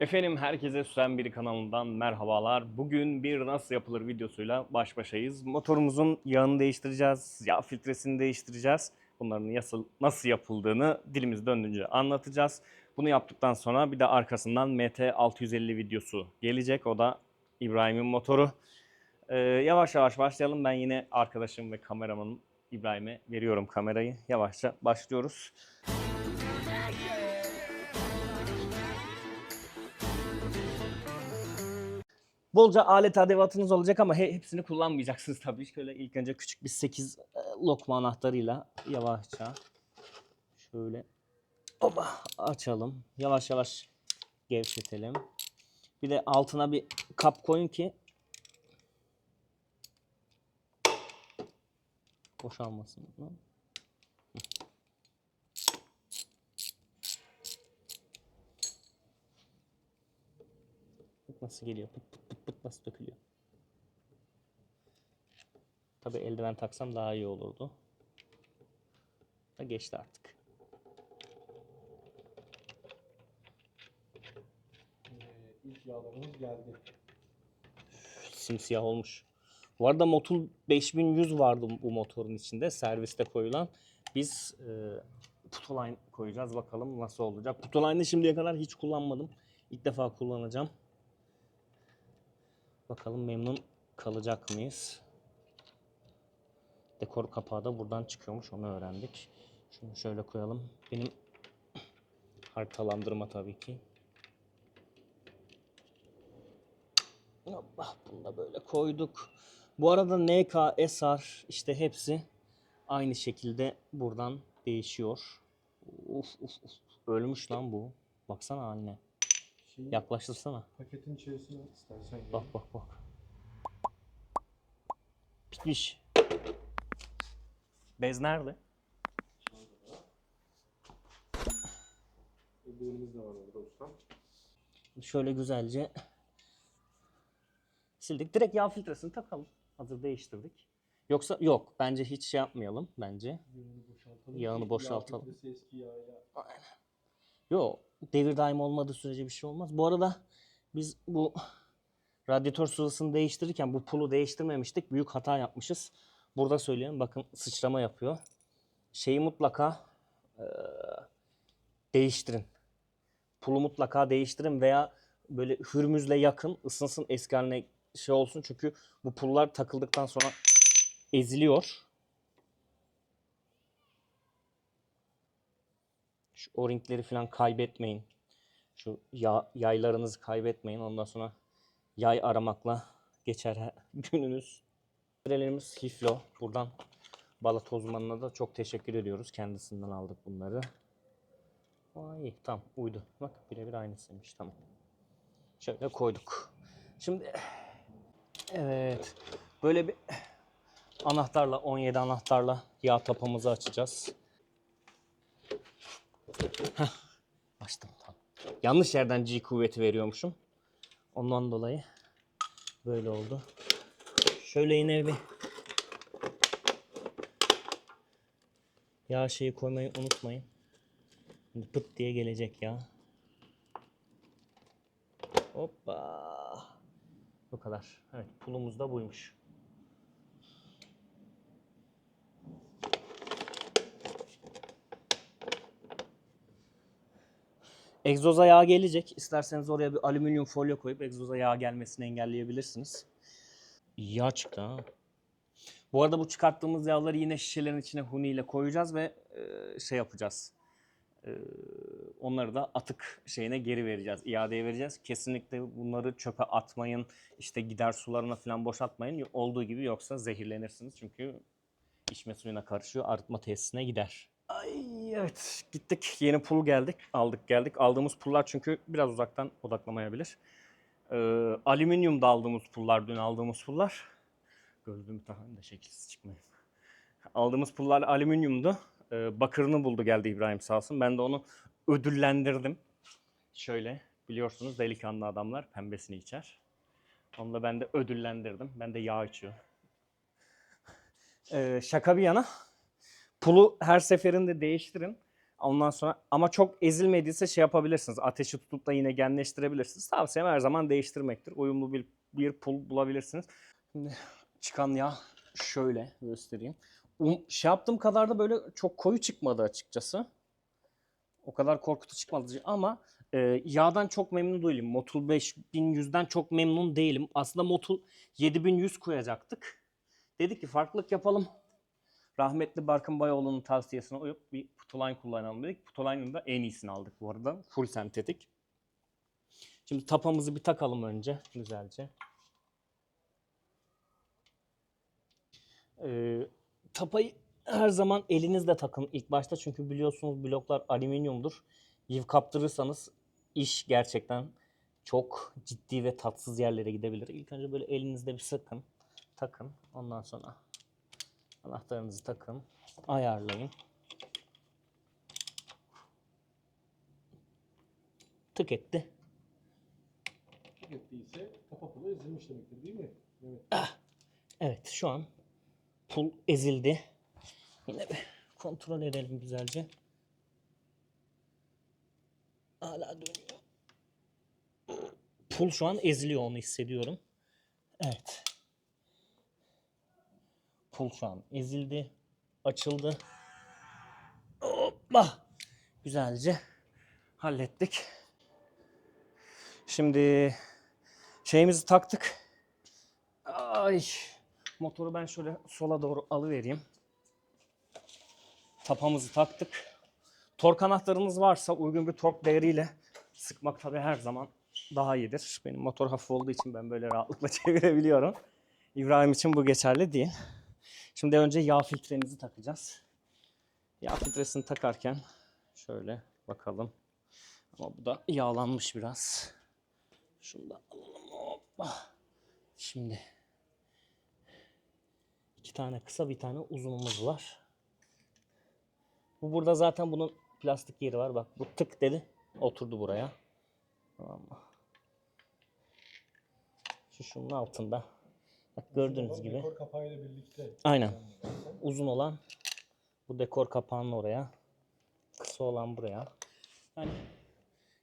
Efendim herkese Süsen Biri kanalından merhabalar. Bugün bir nasıl yapılır videosuyla baş başayız. Motorumuzun yağını değiştireceğiz, yağ filtresini değiştireceğiz. Bunların nasıl, nasıl yapıldığını dilimiz döndüğünce anlatacağız. Bunu yaptıktan sonra bir de arkasından MT650 videosu gelecek. O da İbrahim'in motoru. Ee, yavaş yavaş başlayalım. Ben yine arkadaşım ve kameramanım İbrahim'e veriyorum kamerayı. Yavaşça başlıyoruz. Bolca alet edevatınız olacak ama he- hepsini kullanmayacaksınız tabii. Şöyle ilk önce küçük bir 8 lokma anahtarıyla yavaşça şöyle oba açalım. Yavaş yavaş gevşetelim. Bir de altına bir kap koyun ki boşalmasın. Bak Nasıl geliyor? Pıt pıt pıt pıt nasıl dökülüyor? Tabi eldiven taksam daha iyi olurdu. Da geçti artık. Ee, ilk yağlarımız geldi. Simsiyah olmuş. Bu arada Motul 5100 vardı bu motorun içinde serviste koyulan. Biz e, Putoline koyacağız bakalım nasıl olacak. Putoline'ı şimdiye kadar hiç kullanmadım. İlk defa kullanacağım. Bakalım memnun kalacak mıyız? Dekor kapağı da buradan çıkıyormuş onu öğrendik. Şunu şöyle koyalım. Benim haritalandırma tabii ki. Allah bunu da böyle koyduk. Bu arada NK, SR işte hepsi aynı şekilde buradan değişiyor. Uf uf uf. Ölmüş lan bu. Baksana haline. Şeyi, Yaklaştırsana. paketin içerisine at istersen. ya. Bak bak bak. Bitmiş. Bez nerede? Eldivenimiz de var orada ustam. Şöyle güzelce sildik. Direkt yağ filtresini takalım. Hazır değiştirdik. Yoksa yok. Bence hiç şey yapmayalım. Bence. Yağını boşaltalım. Yağını boşaltalım. Yağ filtresi eski yağıyla. Yok. Devir daim olmadığı sürece bir şey olmaz. Bu arada biz bu radyatör sıvısını değiştirirken bu pulu değiştirmemiştik. Büyük hata yapmışız. Burada söyleyeyim. Bakın sıçrama yapıyor. Şeyi mutlaka eee, değiştirin. Pulu mutlaka değiştirin veya böyle hürmüzle yakın ısınsın eski haline şey olsun. Çünkü bu pullar takıldıktan sonra eziliyor. Şu o-ringleri falan kaybetmeyin. Şu ya, yaylarınızı kaybetmeyin. Ondan sonra yay aramakla geçer gününüz. Trelerimiz Hiflo. Buradan Balat uzmanına da çok teşekkür ediyoruz. Kendisinden aldık bunları. Vay tamam uydu. Bak birebir aynısıymış tamam. Şöyle koyduk. Şimdi evet böyle bir anahtarla 17 anahtarla yağ tapamızı açacağız. Açtım tamam. Yanlış yerden G kuvveti veriyormuşum. Ondan dolayı böyle oldu. Şöyle yine bir yağ şeyi koymayı unutmayın. Şimdi pıt diye gelecek ya. Hoppa. Bu kadar. Evet pulumuz da buymuş. Egzoza yağ gelecek. İsterseniz oraya bir alüminyum folyo koyup egzoza yağ gelmesini engelleyebilirsiniz. Yağ çıktı ha. Bu arada bu çıkarttığımız yağları yine şişelerin içine huni ile koyacağız ve e, şey yapacağız. E, onları da atık şeyine geri vereceğiz. iadeye vereceğiz. Kesinlikle bunları çöpe atmayın. İşte gider sularına falan boşaltmayın. Olduğu gibi yoksa zehirlenirsiniz. Çünkü içme suyuna karışıyor. Arıtma tesisine gider. Ay evet gittik. Yeni pul geldik. Aldık geldik. Aldığımız pullar çünkü biraz uzaktan odaklamayabilir. Ee, alüminyum da aldığımız pullar. Dün aldığımız pullar. Gözlüğümü takayım da şekilsiz çıkmayayım. Aldığımız pullar alüminyumdu. Ee, bakırını buldu geldi İbrahim sağ olsun. Ben de onu ödüllendirdim. Şöyle biliyorsunuz delikanlı adamlar pembesini içer. Onu da ben de ödüllendirdim. Ben de yağ içiyor. Ee, şaka bir yana pulu her seferinde değiştirin. Ondan sonra ama çok ezilmediyse şey yapabilirsiniz. Ateşi tutup da yine genleştirebilirsiniz. Tavsiyem her zaman değiştirmektir. Uyumlu bir, bir pul bulabilirsiniz. Şimdi çıkan yağ şöyle göstereyim. Um, şey yaptığım kadar da böyle çok koyu çıkmadı açıkçası. O kadar korkutucu çıkmadı ama e, yağdan çok memnun değilim. Motul 5100'den çok memnun değilim. Aslında Motul 7100 koyacaktık. Dedik ki farklılık yapalım. Rahmetli Barkın Bayoğlu'nun tavsiyesine uyup bir Putoline kullanalım dedik. Putoline'ın da en iyisini aldık bu arada. Full sentetik. Şimdi tapamızı bir takalım önce güzelce. Ee, tapayı her zaman elinizle takın ilk başta çünkü biliyorsunuz bloklar alüminyumdur. Yiv kaptırırsanız iş gerçekten çok ciddi ve tatsız yerlere gidebilir. İlk önce böyle elinizde bir sıkın, takın. Ondan sonra anahtarınızı takın, ayarlayın. Tık etti. Ettiyse tapa pulu ezilmiş demektir değil mi? Evet. Evet şu an pul ezildi. Yine bir kontrol edelim güzelce. Hala dönüyor. Pul şu an eziliyor onu hissediyorum. Evet. Pul şu an ezildi. Açıldı. Hoppa. Güzelce hallettik. Şimdi şeyimizi taktık. Ay. Motoru ben şöyle sola doğru alıvereyim. Tapamızı taktık. Tork anahtarınız varsa uygun bir tork değeriyle sıkmak tabii her zaman daha iyidir. Benim motor hafif olduğu için ben böyle rahatlıkla çevirebiliyorum. İbrahim için bu geçerli değil. Şimdi önce yağ filtremizi takacağız. Yağ filtresini takarken şöyle bakalım. Ama bu da yağlanmış biraz. Şunu da alalım. Hoppa. Şimdi iki tane kısa bir tane uzunumuz var. Bu burada zaten bunun plastik yeri var. Bak bu tık dedi. Oturdu buraya. Tamam mı? Şu şunun altında. Bak gördüğünüz gibi. Dekor kapağıyla birlikte. Aynen. Uzun olan bu dekor kapağının oraya. Kısa olan buraya. Yani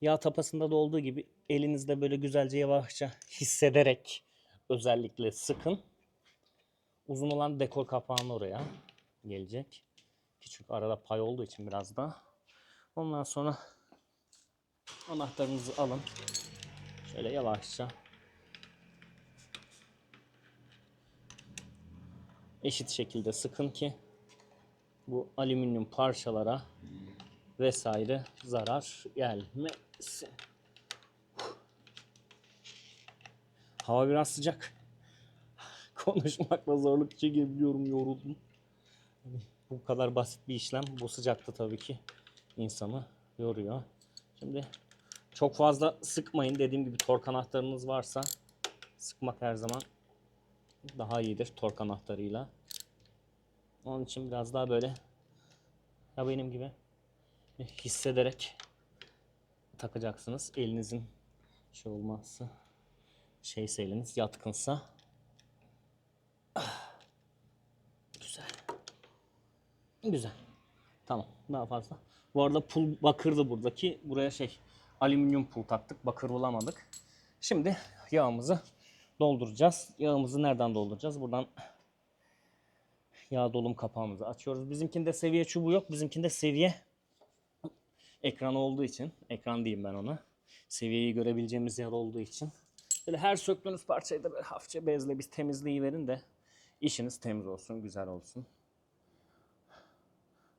yağ tapasında da olduğu gibi elinizde böyle güzelce yavaşça hissederek özellikle sıkın. Uzun olan dekor kapağının oraya gelecek. Küçük arada pay olduğu için biraz da. Ondan sonra anahtarınızı alın. Şöyle yavaşça eşit şekilde sıkın ki bu alüminyum parçalara vesaire zarar gelmesin. Hava biraz sıcak. Konuşmakla zorluk çekebiliyorum, yoruldum. Hani bu kadar basit bir işlem bu sıcakta tabii ki insanı yoruyor. Şimdi çok fazla sıkmayın. Dediğim gibi tork anahtarınız varsa sıkmak her zaman daha iyidir tork anahtarıyla. Onun için biraz daha böyle ya benim gibi hissederek takacaksınız. Elinizin şey olmazsa şeyse eliniz yatkınsa güzel. Güzel. Tamam. Daha fazla. Bu arada pul bakırdı buradaki. Buraya şey alüminyum pul taktık. Bakır bulamadık. Şimdi yağımızı dolduracağız. Yağımızı nereden dolduracağız? Buradan yağ dolum kapağımızı açıyoruz. Bizimkinde seviye çubuğu yok. Bizimkinde seviye ekran olduğu için. Ekran diyeyim ben ona. Seviyeyi görebileceğimiz yer olduğu için. Böyle her söktüğünüz parçayı da böyle hafifçe bezle biz temizliği verin de işiniz temiz olsun, güzel olsun.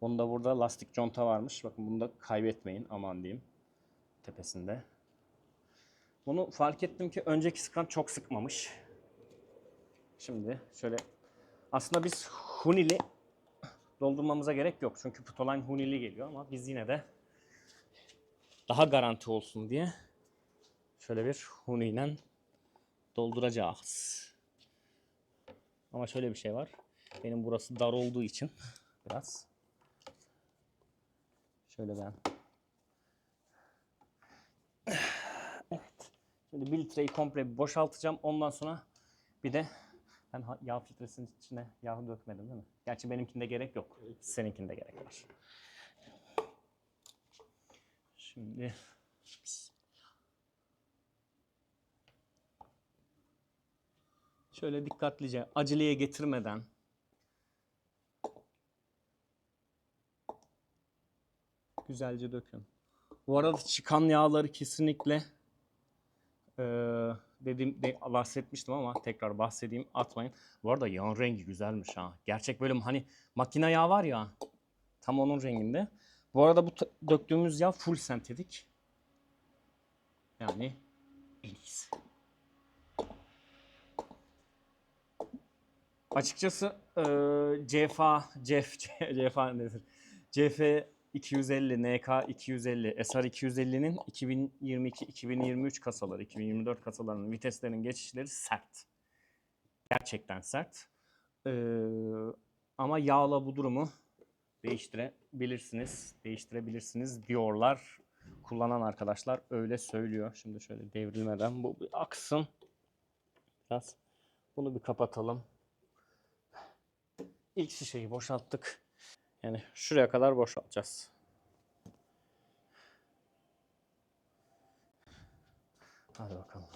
Bunda burada lastik conta varmış. Bakın bunu da kaybetmeyin aman diyeyim. Tepesinde. Bunu fark ettim ki önceki sıkan çok sıkmamış. Şimdi şöyle aslında biz hunili doldurmamıza gerek yok. Çünkü Putoline hunili geliyor ama biz yine de daha garanti olsun diye şöyle bir huniyle dolduracağız. Ama şöyle bir şey var. Benim burası dar olduğu için biraz şöyle ben Evet. Şimdi bir litreyi komple bir boşaltacağım. Ondan sonra bir de ben yağ filtresinin içine yağ dökmedim değil mi? Gerçi benimkinde gerek yok. Seninkinde gerek var. Şimdi şöyle dikkatlice aceleye getirmeden güzelce dökün. Bu arada çıkan yağları kesinlikle eee dediğim de, bahsetmiştim ama tekrar bahsedeyim atmayın. Bu arada yağın rengi güzelmiş ha. Gerçek böyle hani makine yağı var ya tam onun renginde. Bu arada bu döktüğümüz yağ full sentetik. Yani en iyisi. Açıkçası eee CFA, CF, CFA nedir? CF 250, NK 250, SR 250'nin 2022-2023 kasaları, 2024 kasalarının viteslerin geçişleri sert. Gerçekten sert. Eee, ama yağla bu durumu değiştirebilirsiniz. Değiştirebilirsiniz diyorlar. Kullanan arkadaşlar öyle söylüyor. Şimdi şöyle devrilmeden bu bir aksın. Biraz bunu bir kapatalım. İlk şişeyi boşalttık. Yani şuraya kadar boşaltacağız. Hadi bakalım.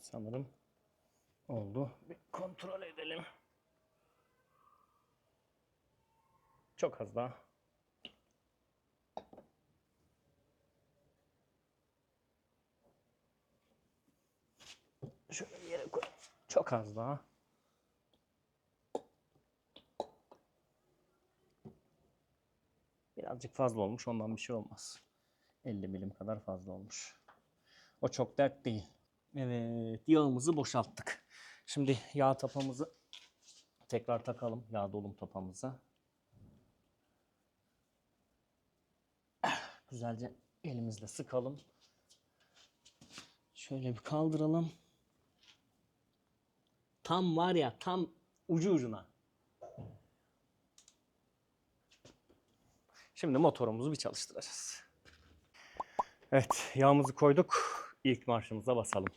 Sanırım oldu. Bir kontrol edelim. Çok az daha. Şöyle bir yere koy. Çok az daha. Birazcık fazla olmuş. Ondan bir şey olmaz. 50 milim kadar fazla olmuş. O çok dert değil. Evet, yağımızı boşalttık. Şimdi yağ tapamızı tekrar takalım. Yağ dolum tapamıza. Güzelce elimizle sıkalım. Şöyle bir kaldıralım. Tam var ya, tam ucu ucuna. Şimdi motorumuzu bir çalıştıracağız. Evet, yağımızı koyduk. İlk marşımıza basalım.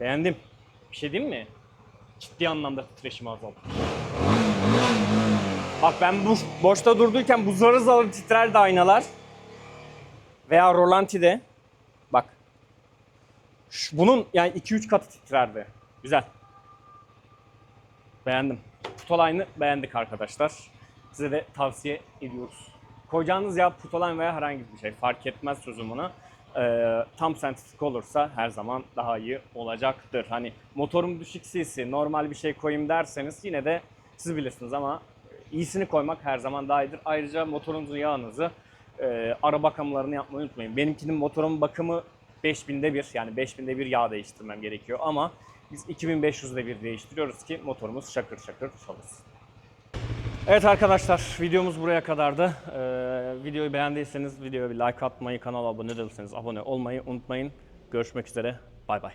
Beğendim. Bir şey diyeyim mi? Ciddi anlamda titreşimi azaldı. Bak ben bu boşta durduyken bu zarı zarı titrerdi aynalar. Veya rolantide. Bak. Şu- bunun yani 2-3 katı titrerdi. Güzel. Beğendim. Putoline'ı beğendik arkadaşlar. Size de tavsiye ediyoruz. Koyacağınız yağ putoline veya herhangi bir şey fark etmez sözüm ona. Ee, tam sentetik olursa her zaman daha iyi olacaktır. Hani motorum düşük cc normal bir şey koyayım derseniz yine de siz bilirsiniz ama iyisini koymak her zaman daha iyidir. Ayrıca motorunuzun yağınızı e, ara bakımlarını yapmayı unutmayın. Benimkinin motorumun bakımı 5000'de bir yani 5000'de bir yağ değiştirmem gerekiyor ama biz 2500'de bir değiştiriyoruz ki motorumuz şakır şakır çalışsın. Evet arkadaşlar videomuz buraya kadardı. Ee, videoyu beğendiyseniz videoya bir like atmayı, kanala abone değilseniz abone olmayı unutmayın. Görüşmek üzere. Bay bay.